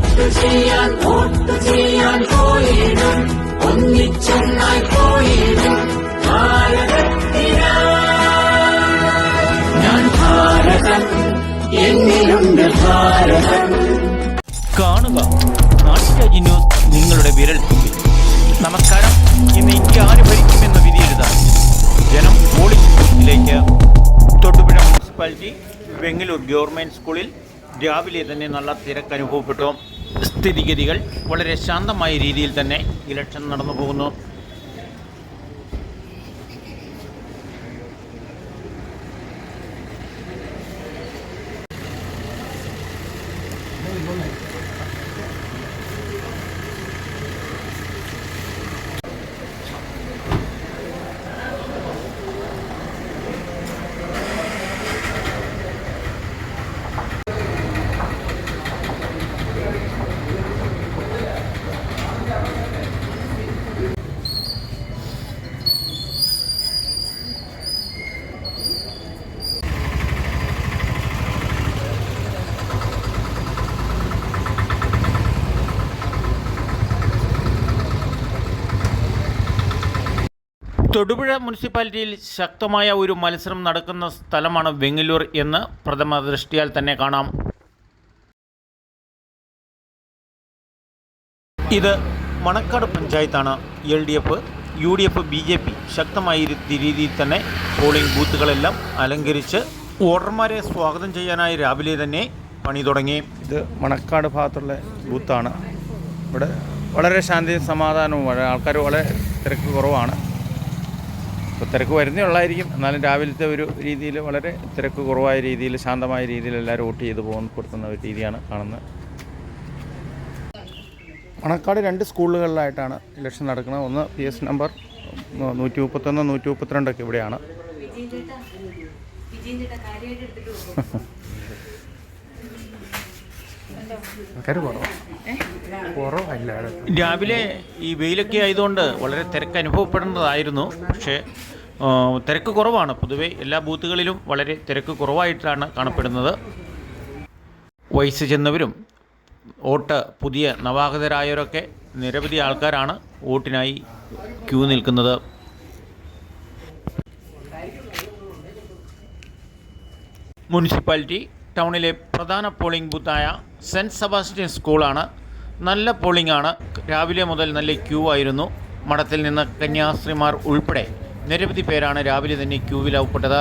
Vote ചെയ്യാൻ vote ചെയ്യാൻ പോയിടും. ഒന്നിച്ചൊന്നായി പോയിടും. ഭാരതത്തിനാ. ഞാൻ ഭാരതം എന്നിലുണ്ട് ഭാരതം കാണുക. നാട്ടുരാജ്യ ന്യൂസ് നിങ്ങളുടെ വിരൽ തുമ്പിൽ. നമസ്കാരം. ഇന്ന് ഇന്ത്യ ആര് ഭരിക്കുമെന്ന വിധിയെഴുതാൻ ജനം പോളിംഗ് ബൂത്തിലേക്ക് തൊടുപുഴ മുനിസിപ്പാലിറ്റി വെങ്ങലൂർ ഗവൺമെന്റ് സ്കൂളിൽ രാവിലെ തന്നെ നല്ല തിരക്ക് അനുഭവപ്പെട്ടു. സ്ഥിതിഗതികൾ വളരെ ശാന്തമായ രീതിയിൽ തന്നെ ഇലക്ഷൻ നടന്നു പോകുന്നു. തൊടുപുഴ മുനിസിപ്പാലിറ്റിയിൽ ശക്തമായ ഒരു മത്സരം നടക്കുന്ന സ്ഥലമാണ് വെങ്ങല്ലൂർ എന്ന് പ്രഥമ ദൃഷ്ടിയാൽ തന്നെ കാണാം. ഇത് മണക്കാട് പഞ്ചായത്താണ്. L D F U D F B J P ശക്തമായ രീതിയിൽ തന്നെ പോളിംഗ് ബൂത്തുകളെല്ലാം അലങ്കരിച്ച് വോട്ടർമാരെ സ്വാഗതം ചെയ്യാനായി രാവിലെ തന്നെ പണി തുടങ്ങി. ഇത് മണക്കാട് ഭാഗത്തുള്ള ബൂത്താണ്. ഇവിടെ വളരെ ശാന്തിയും സമാധാനവും ആൾക്കാർ വളരെ തിരക്ക് കുറവാണ്. ഇപ്പോൾ തിരക്ക് വരുന്നേ ഉള്ളായിരിക്കും. എന്നാലും രാവിലത്തെ ഒരു രീതിയിൽ വളരെ തിരക്ക് കുറവായ രീതിയിൽ ശാന്തമായ രീതിയിൽ എല്ലാവരും വോട്ട് ചെയ്ത് പോകുന്ന കൊടുക്കുന്ന ഒരു രീതിയാണ് കാണുന്നത്. മണക്കാട് രണ്ട് സ്കൂളുകളിലായിട്ടാണ് ഇലക്ഷൻ നടക്കുന്നത്. ഒന്ന് പി എസ് നമ്പർ നൂറ്റി മുപ്പത്തൊന്ന് നൂറ്റി മുപ്പത്തിരണ്ടൊക്കെ ഇവിടെയാണ് രാവിലെ ഈ വെയിലൊക്കെ ആയതുകൊണ്ട് വളരെ തിരക്ക് അനുഭവപ്പെടുന്നതായിരുന്നു പക്ഷേ തിരക്ക് കുറവാണ്. പൊതുവെ എല്ലാ ബൂത്തുകളിലും വളരെ തിരക്ക് കുറവായിട്ടാണ് കാണപ്പെടുന്നത്. വയസ്സ് ചെന്നവരും വോട്ട് പുതിയ നവാഗതരായവരൊക്കെ നിരവധി ആൾക്കാരാണ് വോട്ടിനായി ക്യൂ നിൽക്കുന്നത്. മുനിസിപ്പാലിറ്റി ടൗണിലെ പ്രധാന പോളിംഗ് ബൂത്തായ സെന്റ് സെബാസ്റ്റ്യൻ സ്കൂളാണ്. നല്ല പോളിംഗ് ആണ് രാവിലെ മുതൽ നല്ല ക്യൂ ആയിരുന്നു. മഠത്തിൽ നിന്ന് കന്യാസ്ത്രീമാർ ഉൾപ്പെടെ നിരവധി പേരാണ് രാവിലെ തന്നെ ക്യൂവിൽ അകപ്പെട്ടത്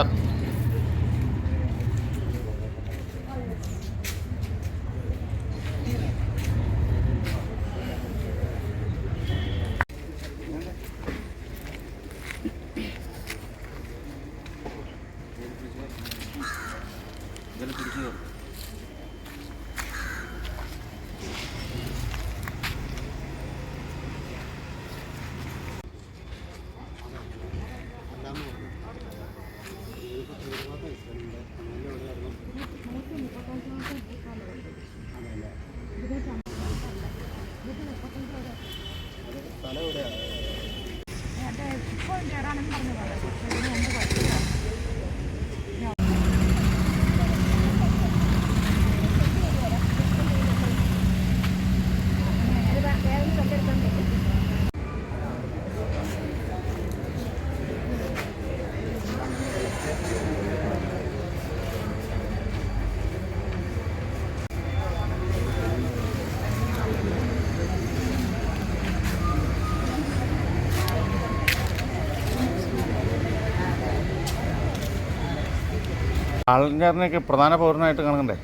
ആൾക്കാരനെയൊക്കെ പ്രധാന പൗരനായിട്ട് കാണണ്ടേ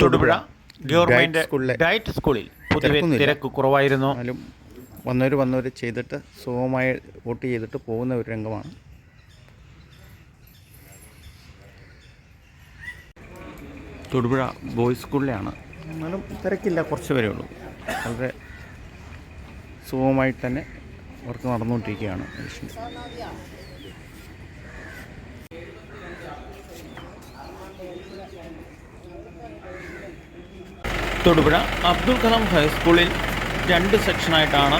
തൊടുപുഴ ഗവൺമെന്റ് ഡയറ്റ് സ്കൂളിൽ പൊതുവെ. തിരക്ക് കുറവായിരുന്നു. എന്നാലും വന്നവർ വന്നവർ ചെയ്തിട്ട് സുഖമായി വോട്ട് ചെയ്തിട്ട് പോകുന്ന ഒരു രംഗമാണ്. തൊടുപുഴ ബോയ്സ് സ്കൂളിലാണ് എന്നാലും തിരക്കില്ല കുറച്ച് പേരേ ഉള്ളൂ. വളരെ സുഖമായിട്ട് തന്നെ വർക്ക് നടന്നുകൊണ്ടിരിക്കുകയാണ് തൊടുപുഴ അബ്ദുൽ കലാം ഹൈസ്കൂളിൽ രണ്ട് സെക്ഷനായിട്ടാണ്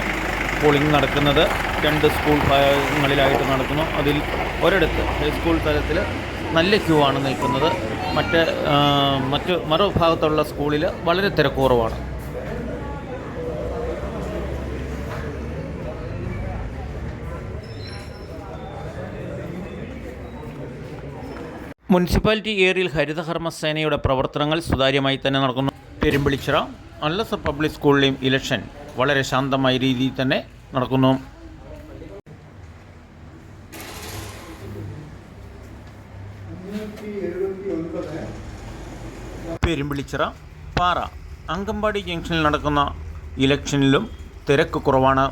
പോളിംഗ് നടക്കുന്നത്. രണ്ട് സ്കൂൾ ഭാഗങ്ങളിലായിട്ട് നടക്കുന്നു. അതിൽ ഒരിടത്ത് ഹൈസ്കൂൾ തലത്തിൽ നല്ല ക്യൂ ആണ് നിൽക്കുന്നത്. മറ്റ് മറ്റ് മറുഭാഗത്തുള്ള സ്കൂളിൽ വളരെ തിരക്കുറവാണ്. മുനിസിപ്പാലിറ്റി ഏരിയയിൽ ഹരിതകർമ്മ സേനയുടെ പ്രവർത്തനങ്ങൾ സുതാര്യമായി തന്നെ നടക്കുന്നു. പെരുമ്പിളിച്ചിറ അല്ലസർ പബ്ലിക് സ്കൂളിലെയും ഇലക്ഷൻ വളരെ ശാന്തമായ രീതിയിൽ തന്നെ നടക്കുന്നു. പെരുമ്പിളിച്ചിറ പാറ. അങ്കമ്പാടി ജംഗ്ഷനിൽ നടക്കുന്ന ഇലക്ഷനിലും തിരക്ക് കുറവാണ്.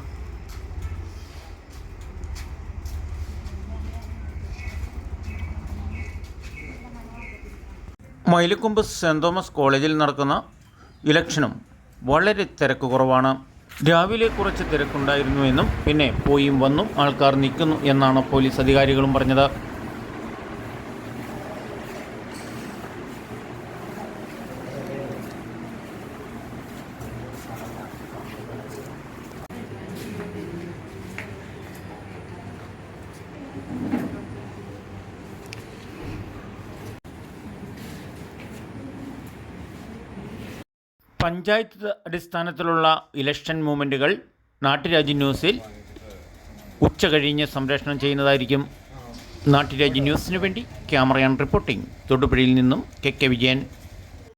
മൈലക്കൊമ്പ് സെന്റ് തോമസ് കോളേജിൽ നടക്കുന്ന ഇലക്ഷനും വളരെ തിരക്ക് കുറവാണ്. രാവിലെ കുറച്ച് തിരക്കുണ്ടായിരുന്നു എന്നും പിന്നെ പോയും വന്നും ആൾക്കാർ നിൽക്കുന്നു എന്നാണ് പോലീസ് അധികാരികളും പറഞ്ഞത്. പഞ്ചായത്ത് അടിസ്ഥാനത്തിലുള്ള ഇലക്ഷൻ മൂവ്മെന്റുകൾ നാട്ടുരാജ്യ ന്യൂസിൽ ഉച്ച കഴിഞ്ഞ് സംപ്രേഷണം ചെയ്യുന്നതായിരിക്കും നാട്ടുരാജ്യ ന്യൂസിന് വേണ്ടി ക്യാമറയാൻ റിപ്പോർട്ടിംഗ്. തൊടുപുഴയിൽ നിന്നും കെ കെ വിജയൻ